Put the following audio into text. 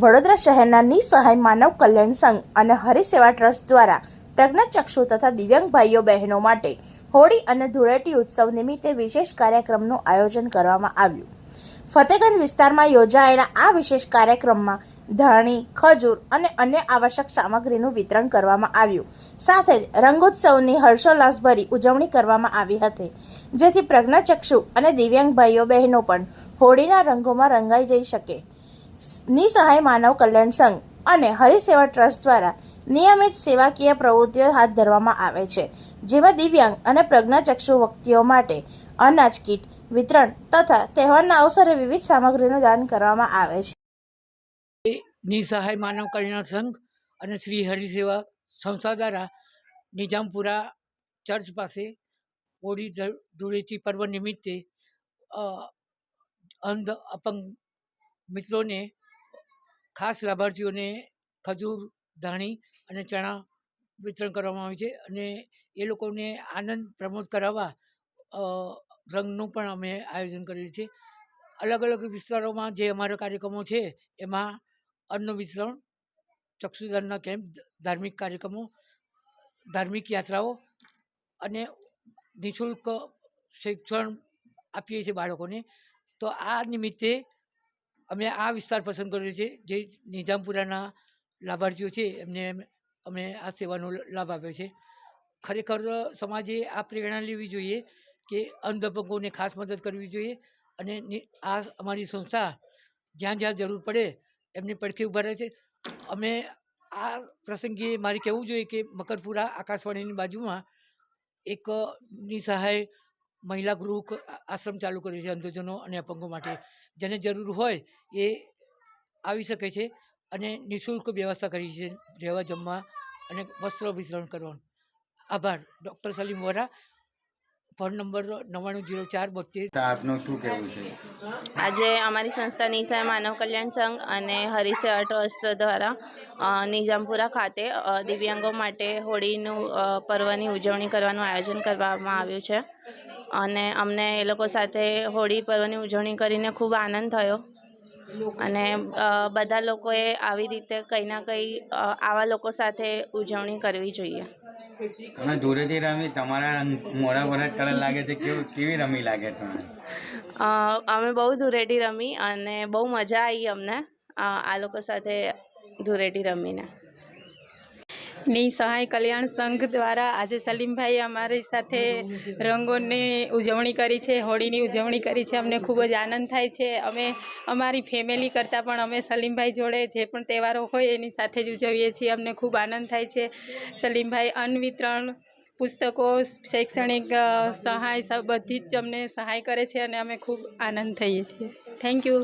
વડોદરા શહેરના નિસહાય માનવ કલ્યાણ સંઘ અને હરિસેવા ટ્રસ્ટ દ્વારા પ્રજ્ઞાચક્ષુ તથા દિવ્યાંગ ભાઈઓ બહેનો માટે હોળી અને ધૂળેટી ઉત્સવ નિમિત્તે વિશેષ કાર્યક્રમનું આયોજન કરવામાં આવ્યું. ફતેગંજ વિસ્તારમાં યોજાયેલા આ વિશેષ કાર્યક્રમમાં ધાણી, ખજૂર અને અન્ય આવશ્યક સામગ્રીનું વિતરણ કરવામાં આવ્યું. સાથે જ રંગોત્સવની હર્ષોલ્લાસભરી ઉજવણી કરવામાં આવી હતી. જેથી પ્રજ્ઞાચક્ષુ અને દિવ્યાંગ ભાઈઓ બહેનો પણ હોળીના રંગોમાં રંગાઈ જઈ શકે. નિસહાય માનવ કલ્યાણ સંઘ અને હરિસેવા ટ્રસ્ટ દ્વારા નિયમિત સેવાકીય પ્રવૃત્તિઓ હાથ ધરવામાં આવે છે, જેમાં દિવ્યાંગ અને પ્રજ્ઞાચક્ષુ વ્યક્તિઓ માટે અનાજ કીટ વિતરણ તથા તહેવારના અવસરે વિવિધ સામગ્રીનું દાન કરવામાં આવે છે. નિસહાય માનવ કલ્યાણ સંઘ અને શ્રી હરિસેવા સંસ્થા દ્વારા નિજામપુરા ચર્ચ પાસે હોળી ધૂળેટી પર્વ નિમિત્તે અંધ અપંગ મિત્રોને, ખાસ લાભાર્થીઓને ખજૂર, ધાણી અને ચણા વિતરણ કરવામાં આવે છે અને એ લોકોને આનંદ પ્રમોદ કરાવવા રંગનું પણ અમે આયોજન કરેલું છે. અલગ અલગ વિસ્તારોમાં જે અમારા કાર્યક્રમો છે, એમાં અન્ન વિતરણ ચક્ષુદાનના કેમ્પ, ધાર્મિક કાર્યક્રમો, ધાર્મિક યાત્રાઓ અને નિઃશુલ્ક શિક્ષણ આપીએ છીએ બાળકોને. તો આ નિમિત્તે અમે આ વિસ્તાર પસંદ કર્યો છે. જે નિઝામપુરાના લાભાર્થીઓ છે, એમને અમે આ સેવાનો લાભ આપ્યો છે. ખરેખર સમાજે આ પ્રેરણા લેવી જોઈએ કે અંધપંગોને ખાસ મદદ કરવી જોઈએ અને આ અમારી સંસ્થા જ્યાં જ્યાં જરૂર પડે એમની પડખે ઊભા રહે છે. અમે આ પ્રસંગે મારે કહેવું જોઈએ કે મકરપુરા આકાશવાણીની બાજુમાં એક નિસહાય મહિલા ગૃહ આશ્રમ ચાલુ કર્યો છે અંધજનો અને અપંગો માટે. જેને જરૂર હોય એ આવી શકે છે અને નિઃશુલ્ક વ્યવસ્થા કરી છે રહેવા જમવા અને વસ્ત્ર વિતરણ કરવાનું. આભાર. Doctor Salim Vora. Phone number નવ્વાણું જીરો ચાર બોતેર આપનું શું કહેવું છે? આજે અમારી સંસ્થા નિશાય માનવ કલ્યાણ સંઘ અને હરિસેવા ટ્રસ્ટ દ્વારા નિઝામપુરા ખાતે દિવ્યાંગો માટે હોળીનું પર્વની ઉજવણી કરવાનું આયોજન કરવામાં આવ્યું છે. અને અમને એ લોકો સાથે હોળી પર્વની ઉજવણી કરીને ખૂબ આનંદ થયો. અને બધા લોકોએ આવી રીતે કંઈ ના કંઈ આવા લોકો સાથે ઉજવણી કરવી જોઈએ. અને ધૂળેટી રમી તમારા મોડા પર કલર લાગે છે? કેવું કેવી રમી લાગે તમને? અમે બહુ ધૂળેટી રમી અને બહુ મજા આવી અમને આ લોકો સાથે ધૂળેટી રમીને. ની સહાય કલ્યાણ સંઘ દ્વારા આજે સલીમભાઈએ અમારી સાથે રંગોની ઉજવણી કરી છે, હોળીની ઉજવણી કરી છે. અમને ખૂબ જ આનંદ થાય છે. અમે અમારી ફેમિલી કરતાં પણ અમે સલીમભાઈ જોડે જે પણ તહેવારો હોય એની સાથે જ ઉજવીએ છીએ. અમને ખૂબ આનંદ થાય છે. સલીમભાઈ અન્ન વિતરણ પુસ્તકો, શૈક્ષણિક સહાય બધી જ અમને સહાય કરે છે અને અમે ખૂબ આનંદ થઈએ છીએ. Thank you